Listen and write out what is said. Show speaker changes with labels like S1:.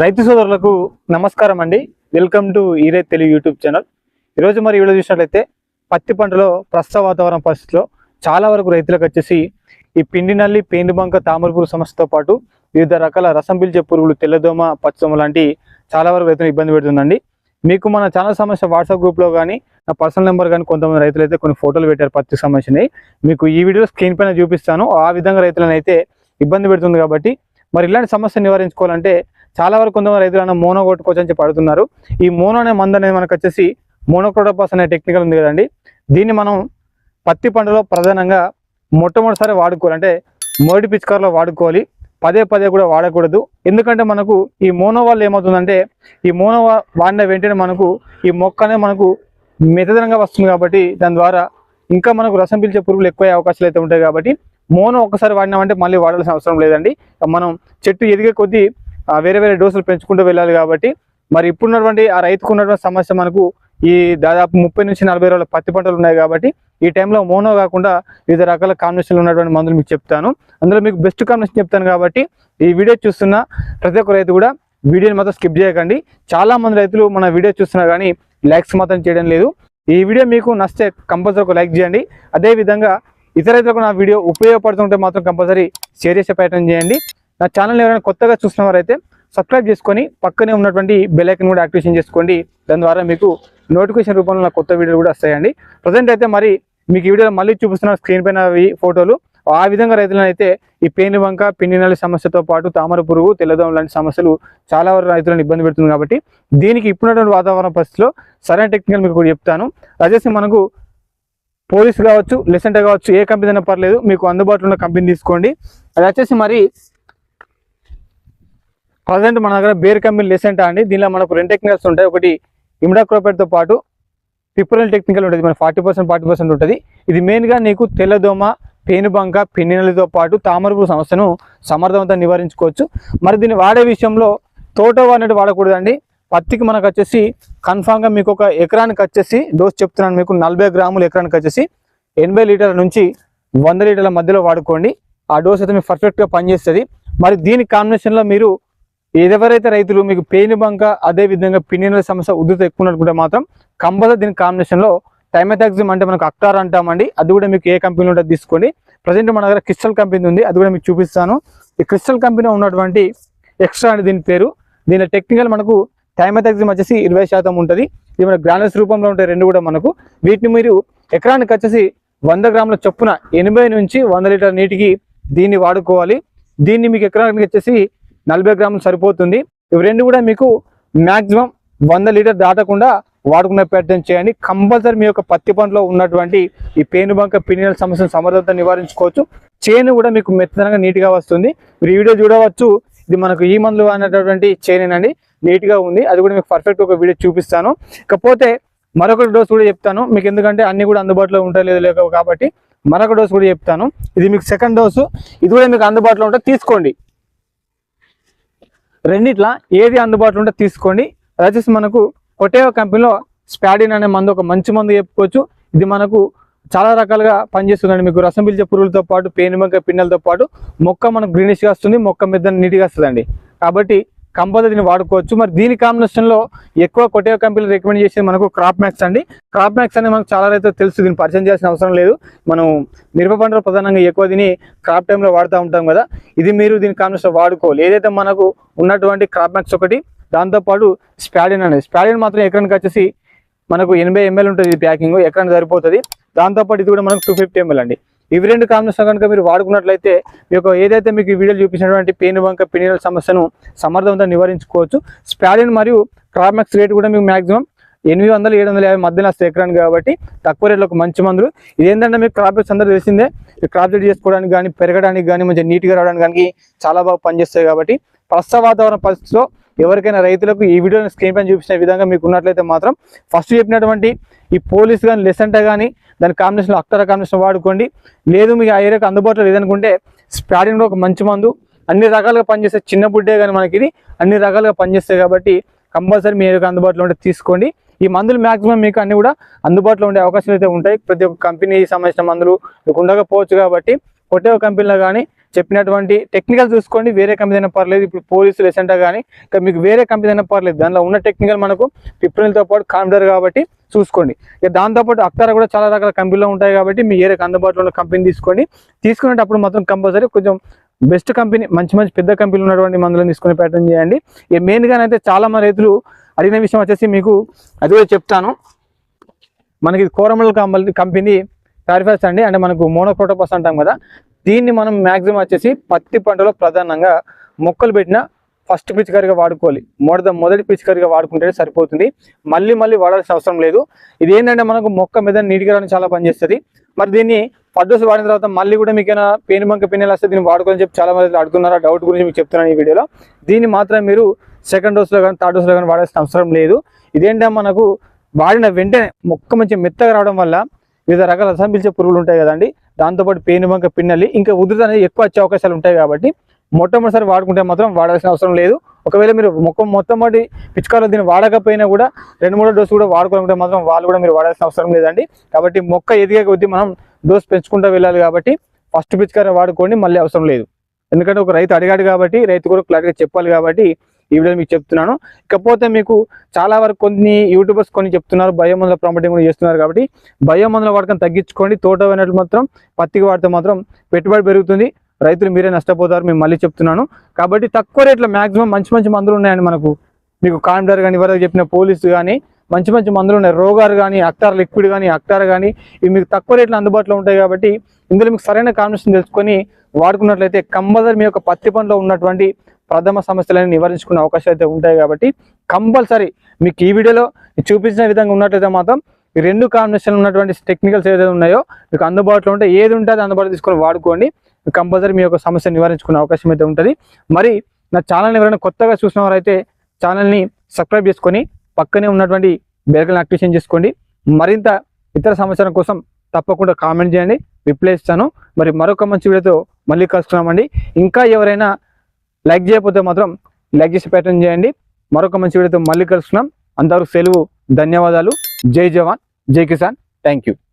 S1: రైతు సోదరులకు నమస్కారం అండి. వెల్కమ్ టు ఈరే తెలుగు యూట్యూబ్ ఛానల్. ఈరోజు మరి వీడియో చూసినట్లయితే పత్తి పంటలో ప్రస్తుత వాతావరణ పరిస్థితిలో చాలా వరకు రైతులకు వచ్చేసి ఈ పిండి నల్లి పేండు బంక తామరపురు సమస్యతో పాటు వివిధ రకాల రసం పీల్చే పురుగులు తెల్లదోమ పచ్చదోమ లాంటి చాలా వరకు రైతులు ఇబ్బంది పెడుతుందండి. మీకు మన ఛానల్ సమస్య వాట్సాప్ గ్రూప్లో కానీ నా పర్సనల్ నెంబర్ కానీ కొంతమంది రైతులు అయితే కొన్ని ఫోటోలు పెట్టారు పత్తికి సంబంధించినవి. మీకు ఈ వీడియో స్క్రీన్ పైన చూపిస్తాను. ఆ విధంగా రైతులను అయితే ఇబ్బంది పెడుతుంది కాబట్టి మరి ఇలాంటి సమస్య నివారించుకోవాలంటే చాలా వరకు కొంతమంది రైతులు అన్న మోనో కొట్టుకోవచ్చు అని చెప్పి అడుగుతున్నారు. ఈ మోనో అనే మందు అనేది మనకు వచ్చేసి మోనోక్రోటోపాస్ అనే టెక్నికల్ ఉంది కదండి. దీన్ని మనం పత్తి పంటలో ప్రధానంగా మొట్టమొదటిసారి వాడుకోవాలి. అంటే మొదటి పిచికారులో వాడుకోవాలి. పదే పదే కూడా వాడకూడదు. ఎందుకంటే మనకు ఈ మోనో వల్ల ఏమవుతుందంటే ఈ మోనో వాడిన వెంటనే మనకు ఈ మొక్క మనకు మెదదనంగా వస్తుంది కాబట్టి దాని ద్వారా ఇంకా మనకు రసం పీల్చే పురుగులు ఎక్కువ అవకాశాలు అయితే ఉంటాయి కాబట్టి మోనో ఒకసారి వాడినామంటే మళ్ళీ వాడాల్సిన అవసరం లేదండి. మనం చెట్టు ఎదిగే కొద్దీ వేరే వేరే డోసులు పెంచుకుంటూ వెళ్ళాలి కాబట్టి మరి ఇప్పుడున్నటువంటి ఆ రైతుకు ఉన్నటువంటి సమస్య మనకు ఈ దాదాపు ముప్పై నుంచి నలభై రోజుల పత్తి పంటలు ఉన్నాయి కాబట్టి ఈ టైంలో మోనో కాకుండా వివిధ రకాల కాంబినేషన్లు ఉన్నటువంటి మందులు మీకు చెప్తాను. అందులో మీకు బెస్ట్ కాంబినేషన్ చెప్తాను కాబట్టి ఈ వీడియో చూస్తున్న ప్రతి ఒక్క రైతు కూడా వీడియోని మాత్రం స్కిప్ చేయకండి. చాలా మంది రైతులు మన వీడియో చూస్తున్నా కానీ లైక్స్ మాత్రం చేయడం లేదు. ఈ వీడియో మీకు నచ్చితే కంపల్సరీ ఒక లైక్ చేయండి. అదే విధంగా ఇతర రైతులకు నా వీడియో ఉపయోగపడుతుంటే మాత్రం కంపల్సరీ షేర్ చేసే ప్రయత్నం చేయండి. నా ఛానల్ ఎవరైనా కొత్తగా చూస్తున్నవారైతే సబ్స్క్రైబ్ చేసుకొని పక్కనే ఉన్నటువంటి బెల్లైకన్ కూడా యాక్టివేషన్ చేసుకోండి. దాని ద్వారా మీకు నోటిఫికేషన్ రూపంలో నా కొత్త వీడియోలు కూడా వస్తాయండి. ప్రజెంట్ అయితే మరి మీకు ఈ వీడియోలో మళ్ళీ చూపిస్తున్న స్క్రీన్ పైన అవి ఫోటోలు ఆ విధంగా రైతులను అయితే ఈ పేను బంక పిండి నల్లి సమస్యతో పాటు తామర పురుగు తెల్లదోమ లాంటి సమస్యలు చాలా వరకు రైతులను ఇబ్బంది పెడుతుంది కాబట్టి దీనికి ఇప్పుడున్నటువంటి వాతావరణ పరిస్థితిలో సరైన టెక్నికల్ మీకు కూడా చెప్తాను. వచ్చేసి మనకు పోలీస్ కావచ్చు లెసెంట్ కావచ్చు ఏ కంపెనీ అయినా పర్లేదు మీకు అందుబాటులో ఉన్న కంపెనీ తీసుకోండి. అది వచ్చేసి మరి ప్రజెంట్ మన దగ్గర బేర్ కంపెనీ లెసెంట్ అండి. దీనిలో మనకు రెండు టెక్నికల్స్ ఉంటాయి. ఒకటి ఇమిడాక్రోపేట్తో పాటు పిప్రల్ టెక్నికల్ ఉంటుంది. మన ఫార్టీ పర్సెంట్ ఫార్టీ పర్సెంట్ ఉంటుంది. ఇది మెయిన్గా నీకు తెల్లదోమ పేనుబంక పిన్నెలతో పాటు తామరపు సమస్యను సమర్థవంతంగా నివారించుకోవచ్చు. మరి దీన్ని వాడే విషయంలో తోటో అనేది వాడకూడదండి. పత్తికి మనకు వచ్చేసి కన్ఫామ్గా మీకు ఒక ఎకరానికి వచ్చేసి డోస్ చెప్తున్నాను మీకు నలభై గ్రాములు ఎకరానికి వచ్చేసి ఎనభై లీటర్ల నుంచి వంద లీటర్ల మధ్యలో వాడుకోండి. ఆ డోస్ అయితే మీకు పర్ఫెక్ట్గా పనిచేస్తుంది. మరి దీని కాంబినేషన్లో మీరు ఎవరైతే రైతులు మీకు పేను బంక అదే విధంగా సమస్య ఉధృత ఎక్కువ ఉన్నట్టుకుంటే మాత్రం కంబల దీని కాంబినేషన్లో టైమెథాక్సిమ్ అంటే మనకు అక్టార్ అంటామండి. అది కూడా మీకు ఏ కంపెనీలో ఉంటుంది తీసుకోండి. ప్రజెంట్ మన దగ్గర క్రిస్టల్ కంపెనీ ఉంది. అది కూడా మీకు చూపిస్తాను. ఈ క్రిస్టల్ కంపెనీలో ఉన్నటువంటి ఎక్స్ట్రా అని దీని పేరు. దీని టెక్నికల్ మనకు టైమెథాక్సిమ్ వచ్చేసి ఇరవై శాతం ఉంటుంది. ఇది మన గ్రానల్స్ రూపంలో ఉంటాయి రెండు కూడా మనకు. వీటిని మీరు ఎకరానికి వచ్చేసి వంద గ్రాముల చొప్పున ఎనభై నుంచి వంద లీటర్ నీటికి దీన్ని వాడుకోవాలి. దీన్ని మీకు ఎకరానికి వచ్చేసి నలభై గ్రాములు సరిపోతుంది. ఇవి రెండు కూడా మీకు మాక్సిమం వంద లీటర్ దాటకుండా వాడుకునే ప్రయత్నం చేయండి. కంపల్సరీ మీ యొక్క పత్తి పంటలో ఉన్నటువంటి ఈ పేనుబంక పిన్నెల సమస్యను సమర్థత నివారించుకోవచ్చు. చేను కూడా మీకు మెత్తనంగా నీట్గా వస్తుంది. మీరు ఈ వీడియో చూడవచ్చు. ఇది మనకు ఈ మందులు అనేటటువంటి చేనేనండి. నీట్గా ఉంది. అది కూడా మీకు పర్ఫెక్ట్ ఒక వీడియో చూపిస్తాను. ఇకపోతే మరొక డోస్ కూడా చెప్తాను. మీకు ఎందుకంటే అన్ని కూడా అందుబాటులో ఉంటాయి లేదు కాబట్టి మరొక డోస్ కూడా చెప్తాను. ఇది మీకు సెకండ్ డోసు ఇది కూడా మీకు అందుబాటులో ఉంటే తీసుకోండి. రెండిట్లా ఏది అందుబాటులో ఉంటే తీసుకోండి. అది వచ్చేసి మనకు కొటేవ కంపెనీలో స్పాడిన్ అనే మందు ఒక మంచి మందు చెప్పుకోవచ్చు. ఇది మనకు చాలా రకాలుగా పనిచేస్తుందండి. మీకు రసం పిలిచే పురుగులతో పాటు పేనుమంక పిన్నెలతో పాటు మొక్క మనకు గ్రీనిష్గా వస్తుంది మొక్క మీద నీట్గా వస్తుందండి. కాబట్టి కంపల్సరీ దీన్ని వాడుకోవచ్చు. మరి దీని కాంబినేషన్లో ఎక్కువ కొటేవ కంపెనీలు రికమెండ్ చేసేది మనకు క్రాప్ మ్యాక్స్ అండి. క్రాప్ మ్యాక్స్ అనేది మనకు చాలా రైతులు తెలుసు దీన్ని పరిచయం చేయాల్సిన అవసరం లేదు. మనం మిరప పంటలు ప్రధానంగా ఎక్కువ దీన్ని క్రాప్ టైంలో వాడుతూ ఉంటాం కదా. ఇది మీరు దీని కాంబినేషన్ వాడుకోవాలి. ఏదైతే మనకు ఉన్నటువంటి క్రాప్ మ్యాక్స్ ఒకటి దాంతోపాటు స్పాడిన్ అనేది. స్పాడిన్ మాత్రం ఎకరానికి వచ్చేసి మనకు ఎనభై ఎంఎల్ ఉంటుంది ప్యాకింగ్ ఎకరానికి సరిపోతుంది. దాంతోపాటు ఇది కూడా మనకు టూ ఫిఫ్టీ ఎంఎల్ అండి. ఇవి రెండు కాంబినేషన్ కనుక మీరు వాడుకున్నట్లయితే మీకు ఏదైతే మీకు ఈ వీడియోలు చూపించినటువంటి పేను బంక పినియల్ సమస్యను సమర్థవంతంగా నివారించుకోవచ్చు. స్పాడిన్ మరియు క్రాప్మాక్స్ రేట్ కూడా మీకు మాక్సిమం ఎనిమిది వందలు ఏడు వందల యాభై మధ్యన వస్తాయి ఎకరానికి కాబట్టి తక్కువ రేట్లో ఒక మంచి మందులు. ఇదేంటంటే మీకు క్రాప్ అందరూ తెలిసిందే. క్రాప్ రేట్ చేసుకోవడానికి కానీ పెరగడానికి కానీ మంచిగా నీట్గా రావడానికి కానీ చాలా బాగా పనిచేస్తాయి కాబట్టి ప్రస్తుత వాతావరణ పరిస్థితిలో ఎవరికైనా రైతులకు ఈ వీడియోని స్క్రీన్ పైన చూపించిన విధంగా మీకు ఉన్నట్లయితే మాత్రం ఫస్ట్ చెప్పినటువంటి ఈ పోలీస్ కానీ లెసెంటా కానీ దాని కాంబినేషన్ అక్టర కాంబినేషన్ వాడుకోండి. లేదు మీకు ఆ ఏరియాకి అందుబాటులో లేదనుకుంటే స్పాడింగ్ ఒక మంచి మందు. అన్ని రకాలుగా పనిచేస్తే చిన్న బుడ్డే కానీ మనకి ఇది అన్ని రకాలుగా పనిచేస్తాయి కాబట్టి కంపల్సరీ మీ ఏరియాకి అందుబాటులో ఉంటే తీసుకోండి. ఈ మందులు మాక్సిమం మీకు అన్ని కూడా అందుబాటులో ఉండే అవకాశాలు అయితే ఉంటాయి. ప్రతి ఒక్క కంపెనీ సంబంధించిన మందులు మీకు ఉండకపోవచ్చు కాబట్టి కొట్టే కంపెనీలో కానీ చెప్పినటువంటి టెక్నికల్ చూసుకోండి. వేరే కంపెనీ అయినా పర్లేదు. ఇప్పుడు పోలీసు రీసెంట్గా కానీ ఇంకా మీకు వేరే కంపెనీ అయినా పర్లేదు. దానిలో ఉన్న టెక్నికల్ మనకు పిప్రిల్తో పాటు కాంప్యూటర్ కాబట్టి చూసుకోండి. ఇక దాంతోపాటు అక్తారా కూడా చాలా రకాల కంపెనీలో ఉంటాయి కాబట్టి మీ ఏరియాకి అందుబాటులో ఉన్న కంపెనీ తీసుకోండి. తీసుకునేటప్పుడు మాత్రం కంపల్సరీ కొంచెం బెస్ట్ కంపెనీ మంచి మంచి పెద్ద కంపెనీలు ఉన్నటువంటి మందులను తీసుకునే ప్యాటర్న్ చేయండి. ఇక మెయిన్గా అయితే చాలా మంది రైతులు అడిగిన విషయం వచ్చేసి మీకు అది కూడా చెప్తాను. మనకి ఇది కోరమల్ కంపెనీ కంపెనీ టారిఫాస్ అండి. అంటే మనకు మోనోక్రోటోపస్ అంటాం కదా. దీన్ని మనం మ్యాక్సిమం వచ్చేసి పత్తి పంటలో ప్రధానంగా మొక్కలు పెట్టిన ఫస్ట్ పిచికారిగా వాడుకోవాలి. మొదట మొదటి పిచికారిగా వాడుకుంటే సరిపోతుంది. మళ్ళీ మళ్ళీ వాడాల్సిన అవసరం లేదు. ఇది ఏంటంటే మనకు మొక్క మీద నీటిగా చాలా పనిచేస్తుంది. మరి దీన్ని ఫస్ట్ డోస్ వాడిన తర్వాత మళ్ళీ కూడా మీకు ఏమైనా పెయిన్ బంక పెయిన్ వస్తే దీన్ని వాడుకోవాలని చెప్పి చాలా మంది అడుగుతున్నారు? డౌట్ గురించి మీకు చెప్తున్నాను ఈ వీడియోలో. దీన్ని మాత్రం మీరు సెకండ్ డోస్లో కానీ థర్డ్ డోస్లో కానీ వాడాల్సిన అవసరం లేదు. ఇదేంటంటే మనకు వాడిన వెంటనే మొక్క మంచి మెత్తగా రావడం వల్ల వివిధ రకాల రసం పురుగులు ఉంటాయి కదండి. దాంతోపాటు పేను బంక పిన్నలి ఇంకా ఉధృతి అనేది ఎక్కువ వచ్చే అవకాశాలు ఉంటాయి కాబట్టి మొట్టమొదటిసారి వాడుకుంటే మాత్రం వాడాల్సిన అవసరం లేదు. ఒకవేళ మీరు మొక్క మొట్టమొదటి పిచ్చుకాలో దీన్ని వాడకపోయినా కూడా రెండు మూడో డోసు కూడా వాడుకోవాలంటే మాత్రం వాళ్ళు కూడా మీరు వాడాల్సిన అవసరం లేదండి. కాబట్టి మొక్క ఎదిగే కొద్దీ మనం డోస్ పెంచుకుంటూ వెళ్ళాలి కాబట్టి ఫస్ట్ పిచ్చుకార వాడుకోండి మళ్ళీ అవసరం లేదు. ఎందుకంటే ఒక రైతు అడిగాడు కాబట్టి రైతు కూడా క్లారిటీగా చెప్పాలి కాబట్టి ఈ వీడియో మీకు చెప్తున్నాను. ఇకపోతే మీకు చాలా వరకు కొన్ని యూట్యూబర్స్ కొన్ని చెప్తున్నారు బయోమందుల ప్రమోటింగ్ కూడా చేస్తున్నారు కాబట్టి బయోమందుల వాడకం తగ్గించుకోండి. తోట అయినట్లు మాత్రం పత్తికి వాడితే మాత్రం పెట్టుబడి పెరుగుతుంది. రైతులు మీరే నష్టపోతారు మేము మళ్ళీ చెప్తున్నాను. కాబట్టి తక్కువ రేట్లో మాక్సిమం మంచి మంచి మందులు ఉన్నాయండి మనకు మీకు కాండర్ కానీ ఇవరకు చెప్పిన పోలీసు కానీ మంచి మంచి మందులు ఉన్నాయి. రోగారు కానీ అక్టార్ లిక్విడ్ కానీ అక్టార్ కానీ ఇవి మీకు తక్కువ రేట్లో అందుబాటులో ఉంటాయి కాబట్టి ఇందులో మీకు సరైన కాంబినేషన్ తెలుసుకొని వాడుకున్నట్లయితే కంపల్సరీ మీ యొక్క పత్తి పనిలో ఉన్నటువంటి ప్రథమ సమస్యలను నివారించుకునే అవకాశాలు అయితే ఉంటాయి కాబట్టి కంపల్సరీ మీకు ఈ వీడియోలో చూపించిన విధంగా ఉన్నట్లయితే మాత్రం ఈ రెండు కాంబినేషన్లు ఉన్నటువంటి టెక్నికల్స్ ఏదైతే ఉన్నాయో మీకు అందుబాటులో ఉంటే ఏది ఉంటే అది అందుబాటులో తీసుకొని వాడుకోండి. కంపల్సరీ మీ యొక్క సమస్య నివారించుకునే అవకాశం అయితే ఉంటుంది. మరి నా ఛానల్ని ఎవరైనా కొత్తగా చూసిన వారైతే ఛానల్ని సబ్స్క్రైబ్ చేసుకొని పక్కనే ఉన్నటువంటి బెల్కల్ని యాక్టివేషన్ చేసుకోండి. మరింత ఇతర సమాచారం కోసం తప్పకుండా కామెంట్ చేయండి. రిప్లై ఇస్తాను మరి మరొక మంచి వీడియోతో మళ్ళీ కలుసుకున్నామండి ఇంకా ఎవరైనా లైక్ చేయకపోతే మాత్రం లైక్ చేసి ప్రయత్నం చేయండి. మరొక మంచి వీడియోతో మళ్ళీ కలుసుకున్నాం అందరూ సెలవు ధన్యవాదాలు. జై జవాన్ జై కిసాన్. Thank you